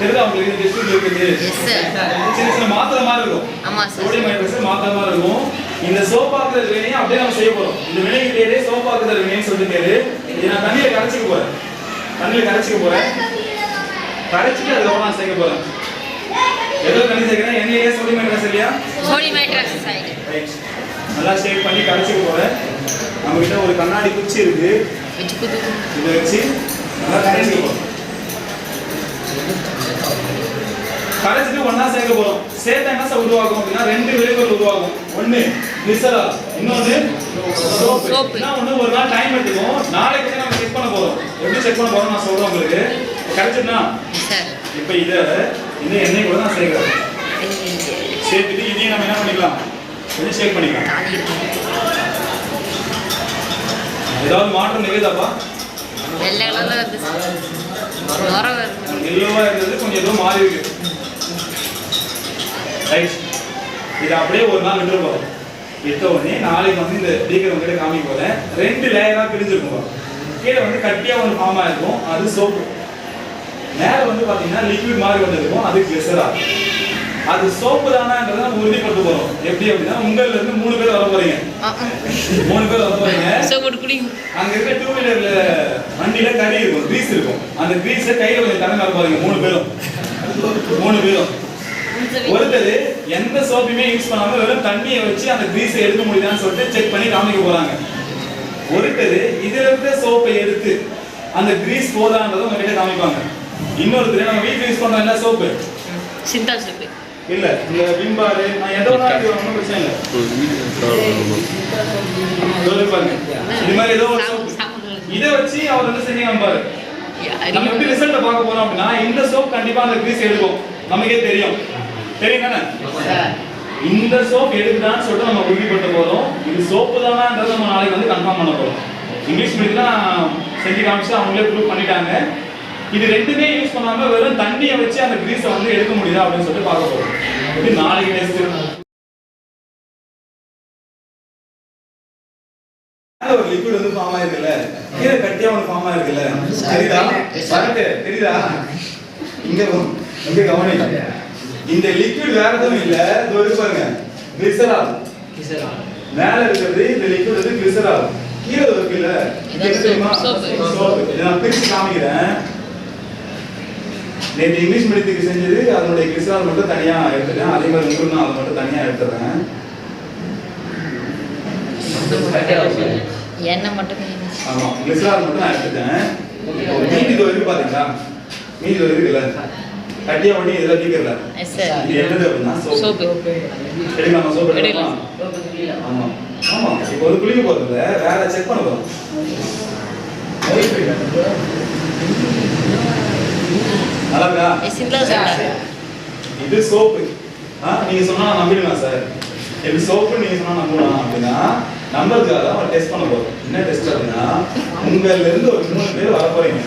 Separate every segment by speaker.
Speaker 1: தெரியுதா உங்களுக்கு இந்த டிஸ்ட்ரிக்ட் இருக்குது. சின்ன சின்ன மாத்திரை மாதிரி இருக்கும்.
Speaker 2: ஆமா சார்
Speaker 1: மாத்திரை மாதிரி இருக்கும். இந்த சோப்பாக்குதல் வினையை அப்படியே நம்ம செய்ய போறோம். இந்த வினைக்கு பேரு சோப்பாக்குதல் வினைன்னு சொல்லிட்டு பேரு இது நான் தண்ணியில கரைச்சிக்க போறேன். தண்ணியில கரைச்சிக்க போறேன். கரைச்சிட்டு அதுக்கப்புறம் நான் சேர்க்க போறேன். எவ்வளோ தண்ணி சேர்க்கிறேன்? எண்ணெயிலே சோடியம் ஹைட்ராக்சைடு இல்லையா
Speaker 2: சோடியம் ஹைட்ராக்சைடு
Speaker 1: ரைட் நல்லா ஷேக் பண்ணி கரைச்சிக்க போறேன். நம்ம கிட்ட ஒரு கண்ணாடி குச்சி இருக்கு. இதை வச்சு நல்லா கரைச்சிக்க போறோம். கரைச்சிட்டு ஒண்ணா சேர்க்க போறோம். சேர்த்தா என்ன சார் உருவாகும் அப்படின்னா ரெண்டு விளைவுகள் உருவாகும். ஒண்ணு கிளிசரால் இன்னொன்னு ஒண்ணு ஒரு நாள் டைம் எடுத்துக்கும் நாளைக்கு நம்ம செக் பண்ண போறோம். எப்படி செக் பண்ண போறோம் நான் சொல்றேன் உங்களுக்கு. கரைச்சிட்டுனா இப்போ இதை இந்த எண்ணெய் கூட நான் சேர்க்கிறேன். சேர்த்துட்டு இதையும் நம்ம என்ன பண்ணிக்கலாம்? கொஞ்சம் ஷேக் பண்ணிக்கலாம். ஏதாவது மாற்றம் நிகழ்தாப்பா
Speaker 2: வெள்ளை கலர்ல வருது சார் வருது
Speaker 1: இருந்தது கொஞ்சம் மாறி இருக்கு. இது அப்படியே ஒரு நாள் விட்டு போகிறோம் விட்ட உடனே நாளைக்கு வந்து இந்த பீக்கர் உங்ககிட்ட காமிக்க போறேன். ரெண்டு லேயரா பிரிஞ்சிருக்கும் கீழே வந்து கட்டியா ஒன்று ஃபார்ம் இருக்கும் அது சோப்பு மேலே வந்து பாத்தீங்கன்னா லிக்விட் மாதிரி வந்திருக்கும். அது கிளிசரா அது சோப்பு தானான்றதை நம்ம உறுதிப்படுத்த போறோம் எப்படி அப்படின்னா உங்கள்ல இருந்து மூணு பேர் வர போறீங்க. மூணு பேர் வர போறீங்க. அங்க இருக்க டூ வீலர்ல வண்டியில கறி இருக்கும் கிரீஸ் இருக்கும். அந்த கிரீஸை கையில கொஞ்சம் தண்ணி வர போறீங்க மூணு பேரும். மூணு பேரும். ஒருத்தர் எந்த சோப்பையுமே யூஸ் பண்ணாம வெறும் தண்ணியை வச்சு அந்த கிரீஸை எடுக்க முடியுதான்னு சொல்லிட்டு செக் பண்ணி காமிக்க போறாங்க. ஒருத்தர் இதுல இருக்க சோப்பை எடுத்து அந்த கிரீஸ் போதான்றதை உங்ககிட்ட காமிப்பாங்க. இன்னொருத்தர் நம்ம வீட்டுல யூஸ் பண்ற என்ன சோப்பு?
Speaker 2: சிந்தால் சோப்பு.
Speaker 1: இல்ல இந்த விம்பாரு நான் எதோ ஒன்றும் பிரச்சனை இல்லை. சொல்லி பாருங்க. இது மாதிரி ஏதோ ஒரு சோப்பு இதை வச்சு அவர் வந்து செஞ்சு காமிப்பாரு. நம்ம எப்படி ரிசல்ட் பார்க்க போறோம் அப்படின்னா இந்த சோப் கண்டிப்பா அந்த கிரீஸ் எடுக்கும். நமக்கே தெரியும். தெரியும் தானே? இந்த சோப் எடுக்குதான்னு சொல்லிட்டு நம்ம உறுதிப்படுத்த போறோம். இது சோப்பு தானான்றது நம்ம நாளைக்கு வந்து கன்ஃபார்ம் பண்ண போறோம். இங்கிலீஷ் மீடியம் செஞ்சு காமிச்சு அவங்களே ப்ரூவ் பண்ணிட்டாங்க. இது ரெண்டுமே யூஸ் பண்ணாம வெறும் தண்ணியை வச்சு அந்த கிரீஸை வந்து எடுக்க முடியுதா அப்படின்னு சொல்லிட்டு பார்க்க போறோம். இது நாளைக்கு டெஸ்ட் ஒரு லிக்விட் வந்து ஃபார்ம் ஆயிருக்குல்ல? கீழே கட்டியா ஒன்று ஃபார்ம் ஆயிருக்குல்ல? தெரியுதா? வரட்டு தெரியுதா? இங்க இங்க கவனி இந்த லிக்விட் வேற எதுவும் இல்ல. இது ஒரு பாருங்க. கிளிசரால் மேல இருக்கிறது இந்த லிக்விட் வந்து கிளிசரால் கீழே இருக்குல்ல? இது என்ன தெரியுமா? நான் பிரிச்சு காமிக்கிறேன். நேற்று இங்கிலீஷ் மீடியத்துக்கு செஞ்சது அதனுடைய கிளிசரால் மட்டும் தனியா எடுத்துட்டேன். அதே மாதிரி உங்களுக்கு நான் அதை மட்டும் தனியா எடுத்துறேன்
Speaker 2: எண்ணெய் மட்டும்
Speaker 1: ஆமா கிளிசரால் மட்டும் நான் எடுத்துட்டேன். மீதி இது இருக்கு பாத்தீங்களா? மீதி இது இருக்குல்ல? கட்டியா இதெல்லாம் இது என்னது அப்படின்னா சோப்பு. எடுக்கலாமா? சோப்பு
Speaker 2: எடுக்கலாம்.
Speaker 1: எடுக்கலாமா? ஆமா. ஆமா இப்போ ஒரு குளிக்க போறதுல வேற செக் பண்ண போறோம். நல்லா இருக்கா
Speaker 2: சிந்தால் சோப்பு
Speaker 1: இது சோப்பு. ஆ நீங்க சொன்னா நான் நம்பிடுவேன் சார். இது சோப்பு நீங்க சொன்னா நம்பலாம் அப்படின்னா நம்பருக்காக தான் ஒரு டெஸ்ட் பண்ண போறோம். என்ன டெஸ்ட் அப்படின்னா உங்கள்ல இருந்து ஒரு மூணு பேர் வர போறீங்க.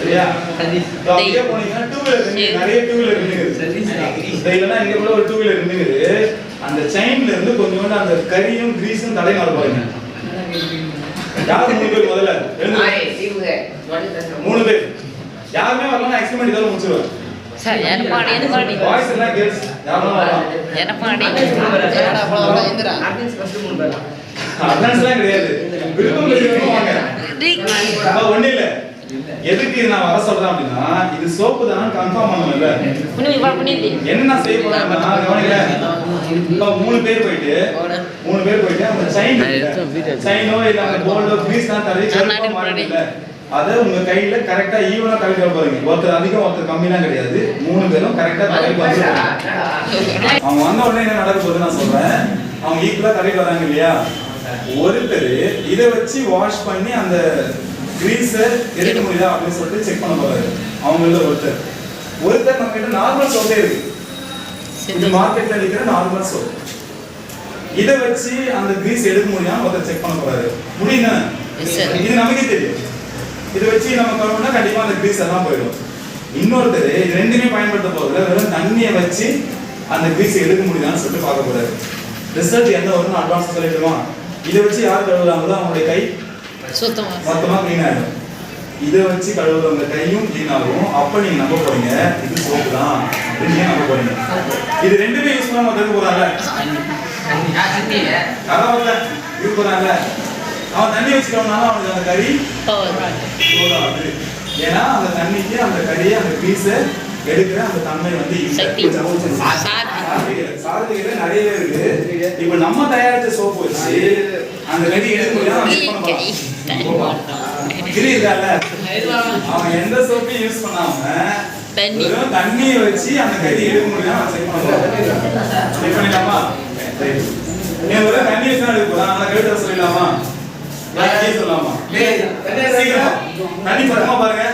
Speaker 1: சரியா? அப்படியே போனீங்கன்னா டூ வீலர் நிறைய டூ வீலர் நின்னுது இல்லைன்னா இங்க கூட ஒரு டூ வீலர் நின்னுது அந்த செயின்ல இருந்து கொஞ்சோண்டு அந்த கரியும் கிரீஸும் தடை வர போறீங்க. யார் மூணு பேர் முதல்ல? மூணு பேர். யாருமே வரலாம் எக்ஸ்பெரிமெண்ட் இதெல்லாம் முடிச்சிருவேன்.
Speaker 2: சார் எடப்பாடி எடப்பாடி
Speaker 1: வாய்ஸ் எல்லாம் கேர்ள்ஸ் யாரும் வரலாம்.
Speaker 2: எடப்பாடி
Speaker 1: அட்வான்ஸ்லாம் கிடையாது. விருப்பம் இருக்கிறவங்க வாங்க. அப்ப ஒண்ணு இல்ல. எதுக்கு இது நான் வர சொல்றேன் அப்படின்னா இது சோப்பு தானே கன்ஃபார்ம் பண்ணணும்ல. என்ன நான் செய்ய போறேன் அப்படின்னா கவனிக்கல. இப்ப மூணு பேர் போயிட்டு மூணு பேர் போயிட்டு அந்த செயின் செயினோ இல்ல அந்த கோல்டோ கிரீஸ் தான் கருப்பா மாறிடுல அதை உங்க கையில கரெக்டா ஈவனா தடவி வர போறீங்க ஒருத்தர் அதிகம் ஒருத்தர் கம்மிலாம் கிடையாது. மூணு பேரும் கரெக்டா தடவி வந்துருவாங்க அவங்க வந்த உடனே என்ன நடக்க போகுது நான் சொல்றேன். அவங்க ஈக்குவலா கடைக்கு வராங்க இல்லையா? ஒருத்தர் இதை வச்சு வாஷ் பண்ணி அந்த கிரீஸை எடுக்க முடியுதா அப்படின்னு சொல்லிட்டு செக் பண்ண போறாரு. அவங்கள ஒருத்தர். ஒருத்தர் நம்ம கிட்ட நார்மல் சோப்பே இருக்கு. இது மார்க்கெட்ல இருக்கிற நார்மல் சோப் இதை வச்சு அந்த கிரீஸ் எடுக்க முடியாம ஒருத்தர் செக் பண்ண போறாரு.
Speaker 2: sir.
Speaker 1: இது நமக்கே தெரியும். இதை வச்சு நம்ம கழுவுனா கண்டிப்பா அந்த கிரீஸ் எல்லாம் போயிடும். இன்னொருத்தர் இது ரெண்டுமே பயன்படுத்த போறதுல வெறும் தண்ணியை வச்சு அந்த கிரீஸ் எடுக்க முடியுதான்னு சொல்லிட்டு பார்க்க போறாரு. ரிசல்ட் என்ன வரும்னு அட்வான்ஸ் சொல்லிடுமா இதை வச்சு யார் கழுவுறாங்களோ அவங்களுடைய கை
Speaker 2: சுத்தமா.
Speaker 1: மொத்தமா க்ளீன் ஆயிடும். இதை வச்சு கழுவுற அந்த கையும் clean ஆகும். அப்ப நீங்க நம்ப போறீங்க இது சோப்பு தான் அப்படின்னு நீங்க நம்ப போறீங்க. இது ரெண்டுமே யூஸ் பண்ணாம தடுக்க போறாங்க. கதவுல இது போறாங்க. அவன் தண்ணி வச்சுக்கவனால அவனுக்கு அந்த கறி போதாது. ஏன்னா அந்த தண்ணிக்கு அந்த கறியை அந்த பீஸை எடுக்கிற அந்த தன்மை வந்து இல்ல.
Speaker 2: சக்தி. சாதி.
Speaker 1: சாதிகள் சாதிகள் நிறையவே இருக்கு. இப்ப நம்ம தயாரிச்ச சோப்பு வச்சு அந்த கறி எடுக்க முடியாது தெரியுதால அவன் எந்த சோப்பையும் யூஸ் பண்ணாம. வெறும் தண்ணியை வச்சு அந்த கறி எடுக்க முடியாது செக் பண்ணுவோம் செக் பண்ணிடலாமா? தண்ணி வச்சு எடுக்க போறா அந்த கழுத்தை சொல்லிடலாமா? யார் கீ சொல்லலாமா சீக்கிரம். தண்ணி பக்கமா பாருங்க.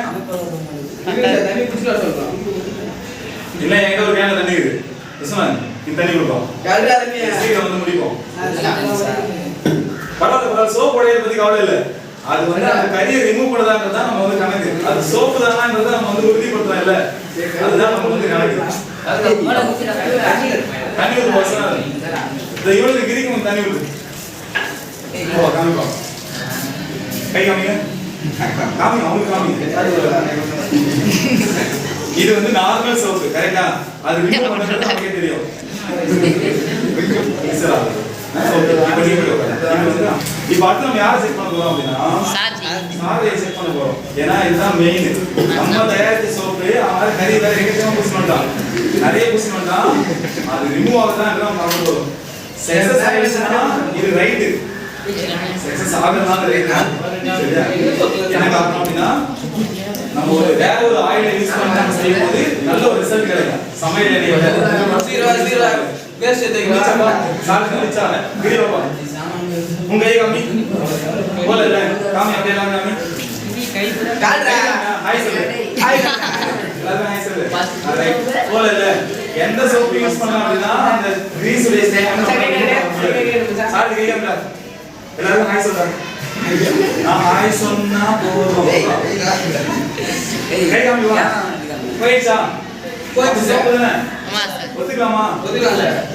Speaker 1: இல்ல எங்க ஒரு கேன்ல தண்ணி இருக்கு. விஸ்வநாத் இந்த தண்ணி கொடுப்போம் சீக்கிரம் வந்து முடிப்போம். பரவாயில்ல பரவாயில்ல. சோப் உடையதை பத்தி கவலை இல்ல. அது வந்து அந்த கரியை ரிமூவ் பண்ணதான்றது தான் நம்ம வந்து கணக்கு. அது சோப்பு தானான்றதை நம்ம வந்து உறுதிப்படுத்தலாம் இல்ல. அதுதான் நம்ம வந்து கணக்கு. தண்ணி ஊத்து பசங்க இவளுக்கு கிரிக்கு தண்ணி ஓ காமிப்பா. கை காமிங்க காமிங்க அவங்களுக்கு காமிங்க இது வந்து நார்மல் சோப்பு கரெக்டா அது ரிமூவ் நமக்கே தெரியும். இப்ப அடுத்து நம்ம யாரை செக் பண்ண போறோம் அப்படின்னா சாரியை செக் பண்ண போறோம் ஏன்னா இதுதான் மெயின் நம்ம தயாரிச்ச சோப்பு அவன் கறி வேற எங்கேயும் பூசி மாட்டான் நிறைய பூசி மாட்டான் அது ரிமூவ் ஆகுதான் எல்லாம் பார்க்க போறோம் இது ரைட்டு சக்சஸ் என்ன காரணம் அப்படின்னா நம்ம ஒரு வேற ஒரு யூஸ் பண்ணி நம்ம செய்யும் போது நல்ல ஒரு ரிசல்ட் கிடைக்கும் சமையல் உங்க கை போல இல்ல காமி அப்படியே காமி போல எந்த சோப்பு யூஸ் பண்ணலாம் அப்படின்னா அந்த கிரீஸ் வேஸ்ட் சார் கை எல்லாரும் ஹாய் சொல்றாங்க. நான் ஹாய் சொன்னா போதும். கை காமி வா. போயிடுச்சா? போயிடுச்சு தானே ஒத்துக்கலாமா?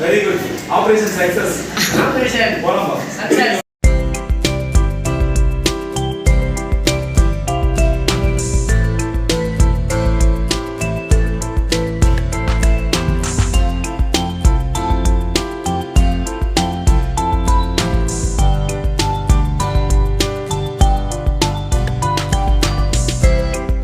Speaker 1: வெரி குட் ஆபரேஷன் சக்சஸ் போலாம் பா